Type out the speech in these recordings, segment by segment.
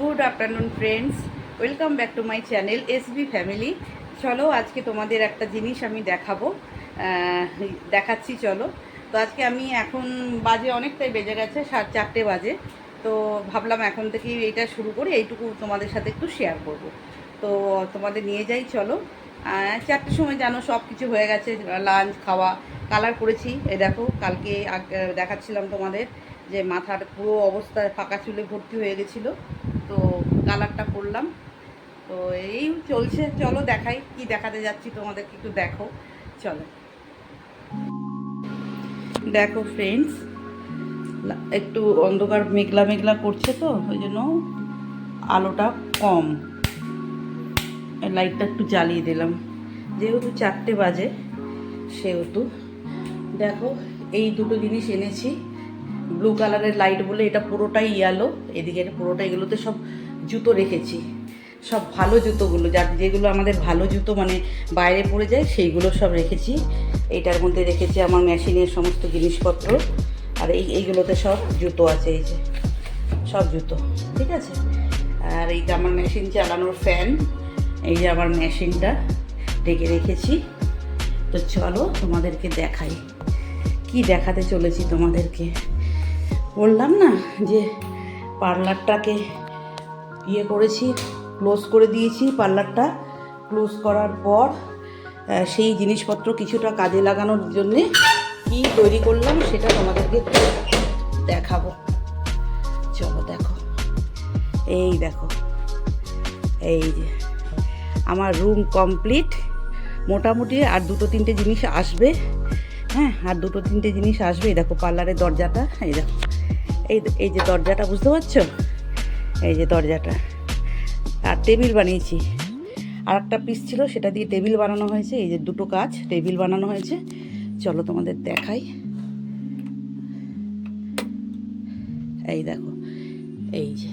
Good afternoon friends, welcome back to my channel SB family. চলো, আজকে তোমাদের একটা জিনিস আমি দেখাবো। দেখাচ্ছি, চলো। তো আজকে আমি এখন বাজে অনেকটাই বেজে গেছে সাত চারটে বাজে। তো ভাবলাম এখন থেকেই এইটা শুরু করে এইটুকু তোমাদের সাথে একটু শেয়ার করব। তো তোমাদের নিয়ে যাই, চলো। চারটের সময় জানো, সব কিছু হয়ে গেছে লাঞ্চ খাওয়া। কালার করেছি। এ দেখো, কালকে দেখাচ্ছিলাম তোমাদের যে মাথার পুরো অবস্থা ফাঁকা চুলে ভর্তি হয়ে গেছিল। তো কালারটা করলাম। তো এই চলছে, চলো দেখাই কি দেখাতে যাচ্ছি, তোমাদেরকে একটু দেখো। চলো। দেখো ফ্রেন্ডস একটু অন্ধকার, মেঘলা মেঘলা করছে তো, ওই জন্য আলোটা কম। লাইটটা একটু জ্বালিয়ে দিলাম। যেহেতু চারটে বাজে, সেহেতু। দেখো, এই দুটো জিনিস এনেছি। ব্লু কালারের লাইট বলে এটা পুরোটাই ইয়ালো এদিকে পুরোটা এগুলোতে সব জুতো রেখেছি। সব ভালো জুতোগুলো, যার যেগুলো আমাদের ভালো জুতো মানে বাইরে পড়ে যায়, সেইগুলো সব রেখেছি। এইটার মধ্যে রেখেছি আমার মেশিনের সমস্ত জিনিসপত্র, আর এই, এইগুলোতে সব জুতো আছে, এই যে। সব জুতো, ঠিক আছে? আর এইটা আমার মেশিন চালানোর ফ্যান এই যে আমার মেশিনটা ডেকে রেখেছি। তো চলো তোমাদেরকে দেখাই। কি দেখাতে চলেছি তোমাদেরকে? বললাম না যে পার্লারটাকে ইয়ে করেছি ক্লোজ করে দিয়েছি। পার্লারটা ক্লোজ করার পর সেই জিনিসপত্র কিছুটা কাজে লাগানোর জন্যে কি তৈরি করলাম সেটা তোমাদেরকে দেখাবো। চলো দেখো। এই দেখো। এই যে, আমার রুম কমপ্লিট মোটামুটি আর দুটো তিনটে জিনিস আসবে। হ্যাঁ আর দুটো তিনটে জিনিস আসবে। এই দেখো, পার্লারের দরজাটা। এই দেখো। এই এই যে দরজাটা, বুঝতে পারছ? এই যে দরজাটা। আর টেবিল বানিয়েছি। আর একটা পিস ছিল, সেটা দিয়ে টেবিল বানানো হয়েছে। এই যে দুটো কাজ, টেবিল বানানো হয়েছে। চলো তোমাদের দেখাই। এই দেখো, এই যে।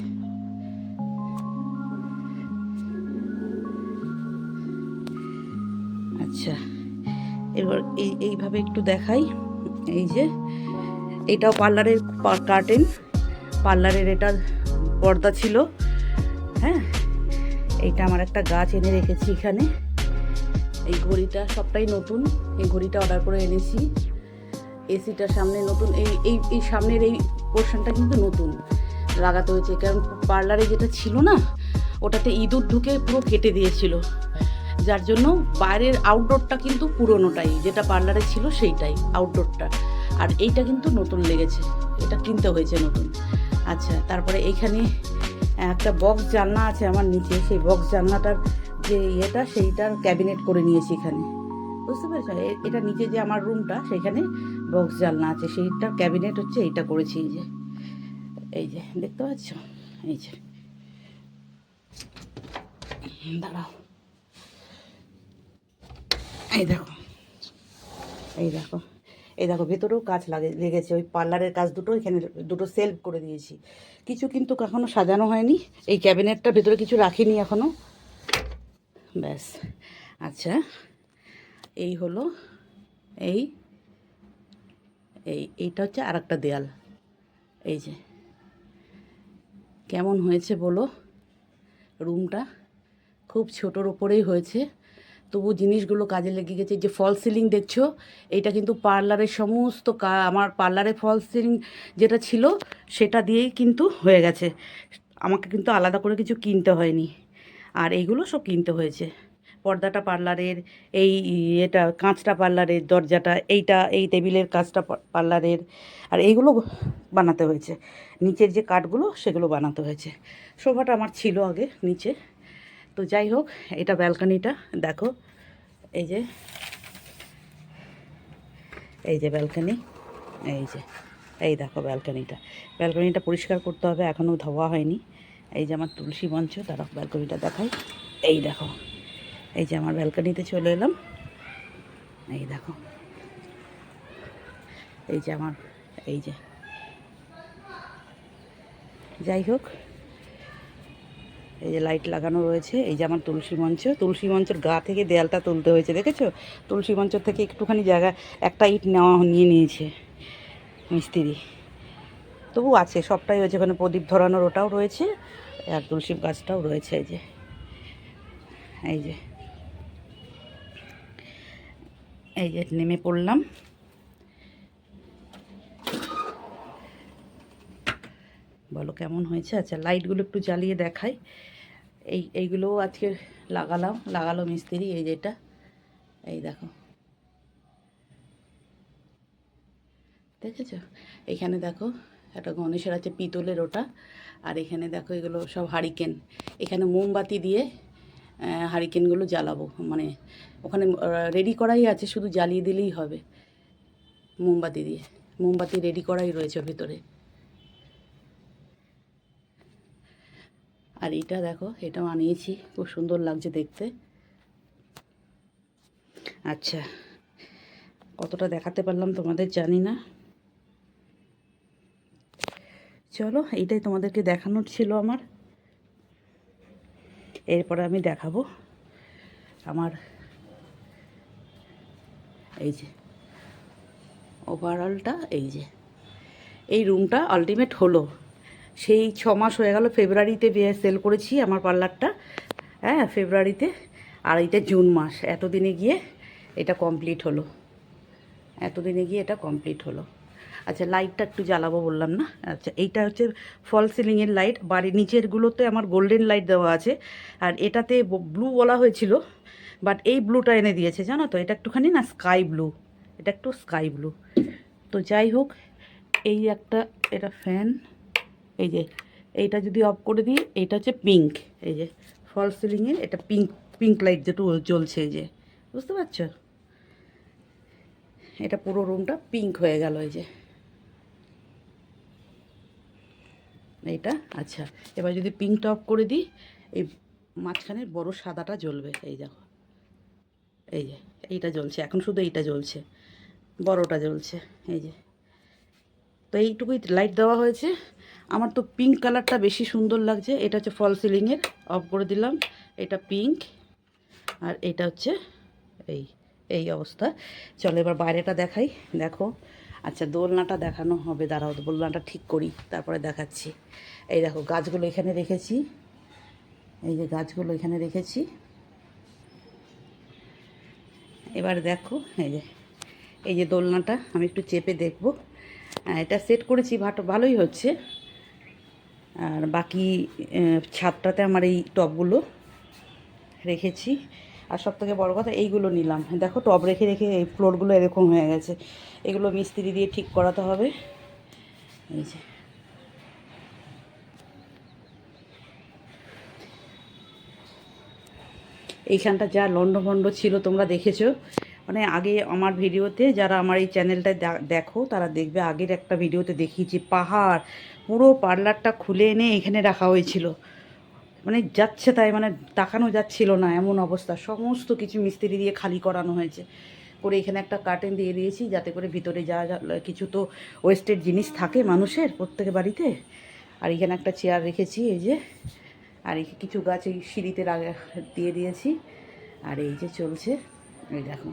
আচ্ছা এবার এই, এইভাবে একটু দেখাই। এই যে। এটাও পার্লারের কার্টেন। পার্লারের এটা পর্দা ছিল। হ্যাঁ এইটা আমার একটা গাছ এনে রেখেছি এখানে। এই ঘড়িটা সবটাই নতুন। এই ঘড়িটা অর্ডার করে এনেছি। এসিটার সামনে নতুন। এই এই এই সামনের এই পোর্শনটা কিন্তু নতুন। লাগাতে হয়েছে। কারণ পার্লারে যেটা ছিল না, ওটাতে ইঁদুর ঢুকে পুরো কেটে দিয়েছিল। যার জন্য বাইরের আউটডোরটা কিন্তু পুরোনোটাই। যেটা পার্লারে ছিল সেইটাই আউটডোরটা আর এইটা কিন্তু নতুন লেগেছে। এটা কিনতে হয়েছে নতুন। আচ্ছা তারপরে এইখানে একটা বক্স জানলা আছে আমার নিচে। সেই বক্স জানলাটার যে ইয়েটা, সেইটার ক্যাবিনেট করে নিয়েছি এখানে। বুঝতে পেরেছ? এটা নিচে যে আমার রুমটা সেখানে বক্স জানলা আছে। সেইটার ক্যাবিনেট হচ্ছে এইটা করেছি, এই যে। এই যে, দেখতে পাচ্ছ? এই যে। দাঁড়াও। এই দেখো। এই দেখো। এই দেখো, ভেতরেও কাজ লাগে, লেগেছে। ওই পার্লারের কাজ দুটো, এখানে দুটো সেলফ করে দিয়েছি। কিছু কিন্তু কখনো সাজানো হয়নি। এই ক্যাবিনেটটার ভেতরে কিছু রাখিনি এখনও ব্যাস। আচ্ছা এই হলো, এই এই, এইটা হচ্ছে আর একটা দেয়াল। এই যে, কেমন হয়েছে বলো? রুমটা খুব ছোটোর ওপরেই হয়েছে। তবু জিনিসগুলো কাজে লেগে গেছে। যে ফল সিলিং দেখছ এইটা কিন্তু পার্লারের সমস্ত আমার পার্লারে ফল সিলিং যেটা ছিল, সেটা দিয়েই কিন্তু হয়ে গেছে। আমাকে কিন্তু আলাদা করে কিছু কিনতে হয়নি। আর এইগুলো সব কিনতে হয়েছে। পর্দাটা পার্লারের, এই এটা কাঁচটা পার্লারের দরজাটা, এইটা, এই টেবিলের কাঁচটা পার্লারের, আর এইগুলো বানাতে হয়েছে। নিচের যে কাঠগুলো, সেগুলো বানাতে হয়েছে। সোফাটা আমার ছিল আগে নিচে। তো যাই হোক, এটা ব্যালকনিটা, দেখো, এই যে এই যে ব্যালকনি, এই যে, এই দেখো ব্যালকনিটা। ব্যালকনিটা পরিষ্কার করতে হবে এখনও ধোয়া হয়নি। এই যে আমার তুলসী মঞ্চ তারা ব্যালকনিটা দেখাই। এই দেখো, এই যে আমার ব্যালকনিতে চলে এলাম। এই দেখো, এই যে আমার, এই যে। যাই হোক এই যে লাইট লাগানো রয়েছে, এই যে আমার তুলসী মঞ্চ। তুলসী মঞ্চের গা থেকে দেয়ালটা তুলতে হয়েছে, দেখেছ? তুলসী মঞ্চ থেকে একটুখানি জায়গা, একটা ইট নেওয়া নিয়ে নিয়েছে মিস্ত্রি। তবু আছে, সবটাই হয়েছে ওখানে, প্রদীপ ধরানোর ওটাও রয়েছে, আর তুলসী গাছটাও রয়েছে, এই যে। এই যে। এই যে নেমে পড়লাম বলো কেমন হয়েছে? আচ্ছা লাইটগুলো একটু জ্বালিয়ে দেখাই। এই, এইগুলোও আজকে লাগালাম, লাগালো মিস্ত্রি, এই যেটা এই দেখো। দেখেছ? এখানে দেখো, একটা গণেশের আছে পিতলের ওটা, আর এখানে দেখো এগুলো সব হারিকেন। এখানে মোমবাতি দিয়ে হারিকেনগুলো জ্বালাবো। মানে ওখানে রেডি করাই আছে, শুধু জ্বালিয়ে দিলেই হবে। মোমবাতি দিয়ে। মোমবাতি রেডি করাই রয়েছে ভিতরে। আর এটা দেখো এটাও আনিয়েছি খুব সুন্দর লাগছে দেখতে। আচ্ছা কতটা দেখাতে পারলাম তোমাদের জানি না। চলো, এইটাই তোমাদেরকে দেখানোর ছিল আমার। এরপরে আমি দেখাবো আমার এই যে ওভারঅলটা এই যে। এই রুমটা আলটিমেট হলো। সেই ছ মাস হয়ে গেল, ফেব্রুয়ারিতে সেল করেছি আমার পার্লারটা। হ্যাঁ ফেব্রুয়ারিতে। আর এইটা জুন মাস। এতদিনে গিয়ে এটা কমপ্লিট হলো। এতদিনে গিয়ে এটা কমপ্লিট হলো। আচ্ছা লাইটটা একটু জ্বালাবো বললাম না? আচ্ছা এইটা হচ্ছে ফল সিলিংয়ের লাইট বাড়ির নিচেরগুলোতে আমার গোল্ডেন লাইট দেওয়া আছে। আর এটাতে ব্লু বলা হয়েছিল বাট এই ব্লুটা এনে দিয়েছে, জানো তো? এটা একটুখানি না স্কাই ব্লু এটা একটু স্কাই ব্লু তো যাই হোক, এই একটা, এটা ফ্যান এই যে, এইটা যদি অফ করে দিই, এইটা হচ্ছে পিঙ্ক এই যে ফল সিলিংয়ের এটা পিঙ্ক পিঙ্ক লাইট যেটু জ্বলছে এই যে, বুঝতে পারছ? এটা পুরো রুমটা পিঙ্ক হয়ে গেল এই যে। এইটা আচ্ছা এবার যদি পিঙ্কটা অফ করে দিই, এই মাঝখানের বড় সাদাটা জ্বলবে, এই দেখো। এই যে, এইটা জ্বলছে, এখন শুধু এইটা জ্বলছে, বড়টা জ্বলছে, এই যে। তো এইটুকুই লাইট দেওয়া হয়েছে আমার তো পিঙ্ক কালারটা বেশি সুন্দর লাগছে। এটা হচ্ছে ফল সিলিংয়ের অফ করে দিলাম। এটা পিঙ্ক আর এটা হচ্ছে এই এই অবস্থা। চলো এবার বাইরেটা দেখাই। দেখো। আচ্ছা দোলনাটা দেখানো হবে। দাঁড়াও, দোলনাটা ঠিক করি। তারপরে দেখাচ্ছি। এই দেখো, গাছগুলো এখানে রেখেছি। এই যে গাছগুলো এখানে রেখেছি। এবার দেখো, এই যে এই যে দোলনাটা আমি একটু চেপে দেখব। এটা সেট করেছি, ভাটো, ভালোই হচ্ছে। আর বাকি ছাদটাতে আমার এই টবগুলো রেখেছি। আর সব থেকে বড়ো কথা, এইগুলো নিলাম। দেখো, টব রেখে রেখে এই ফ্লোরগুলো এরকম হয়ে গেছে। এগুলো মিস্ত্রি দিয়ে ঠিক করাতে হবে। এই যে। এইখানটা যা লণ্ডভণ্ড ছিল, তোমরা দেখেছ। মানে আগে আমার ভিডিওতে যারা আমার এই চ্যানেলটা দেখো, তারা দেখবে আগের একটা ভিডিওতে দেখিয়েছি, পাহাড়, পুরো পার্লারটা খুলে এনে এখানে রাখা হয়েছিল। মানে যাচ্ছে তাই মানে তাকানো যাচ্ছিল না, এমন অবস্থা। সমস্ত কিছু মিস্ত্রি দিয়ে খালি করানো হয়েছে। করে এখানে একটা কার্টেন দিয়ে দিয়েছি, যাতে করে ভিতরে যা কিছু তো ওয়েস্টেড জিনিস থাকে মানুষের প্রত্যেক বাড়িতে। আর এখানে একটা চেয়ার রেখেছি, এই যে। আর এই কিছু গাছ এই সিঁড়িতে দিয়ে দিয়েছি। আর এই যে চলছে, এই দেখো।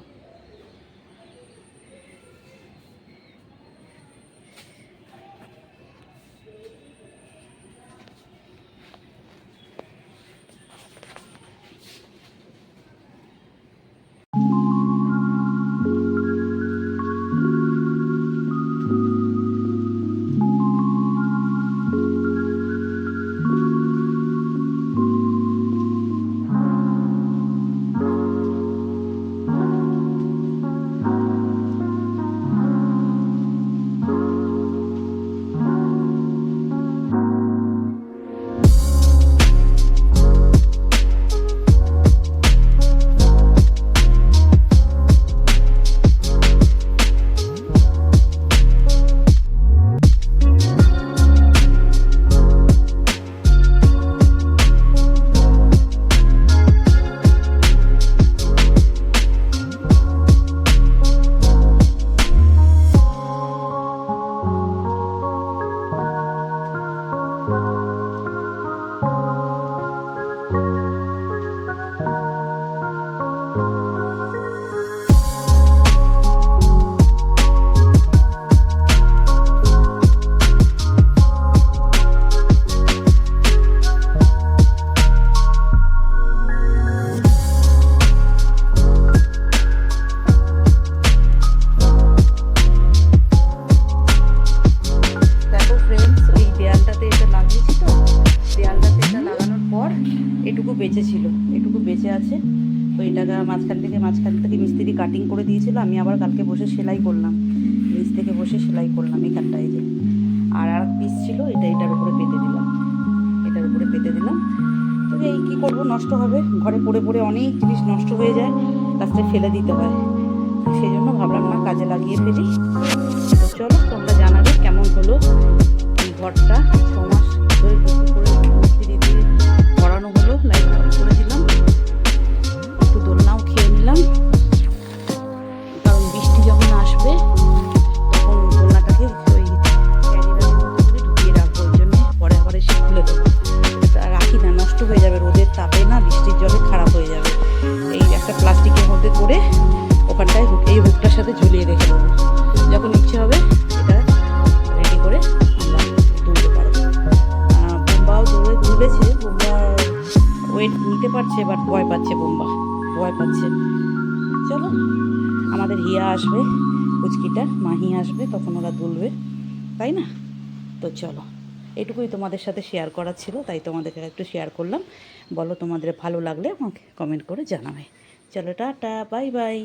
আছে তো এটাকে মাঝখান থেকে মাঝখান থেকে মিস্ত্রি কাটিং করে দিয়েছিল। আমি আবার কালকে বসে সেলাই করলাম। নিচ থেকে বসে সেলাই করলাম এখানটায় যে। আর আর পিস ছিল, এটা এটার উপরে পেতে দিলাম। এটার উপরে পেতে দিলাম। তো এই কী করব? নষ্ট হবে। ঘরে পড়ে পড়ে অনেক জিনিস নষ্ট হয়ে যায়। লাস্টে ফেলে দিতে হয়। সেই জন্য ভাবলাম না, কাজে লাগিয়ে ফেলি। চলো, তোমরা জানাবে কেমন হলো এই ঘরটা। ছ মাস ধরে করে করানো হলো লাইট করে দিলাম। নিলাম কারণ বৃষ্টি যখন আসবে, তখন দোলনাটাকে ওই ক্যারিয়ারের মধ্যে ঢুকিয়ে রাখব, ওই জন্য পরে আবার এসে খুলে দেবো। রাখি না, নষ্ট হয়ে যাবে, রোদের তাপে না বৃষ্টির জলে খারাপ হয়ে যাবে। এই একটা প্লাস্টিকের মধ্যে করে ওখানটায় এই হুকটার সাথে ঝুলিয়ে রেখে দেবো। যখন ইচ্ছে হবে, এটা রেডি করে আমরা তুলতে পারব। বোম্বাও দৌড়ে তুলেছে, বোম্বা ওয়েট নিতে পারছে বাট ভয় পাচ্ছে বোম্বা। ভয় পাচ্ছে। চলো, আমাদের হিয়া আসবে কুচকিটা মাহি আসবে, তখন ওরা দুলবে, তাই না? তো চলো, এটুকুই তোমাদের সাথে শেয়ার করা ছিল, তাই তোমাদেরকে একটু শেয়ার করলাম। বলো তোমাদের ভালো লাগলে আমাকে কমেন্ট করে জানাবে। চলো, টাটা বাই বাই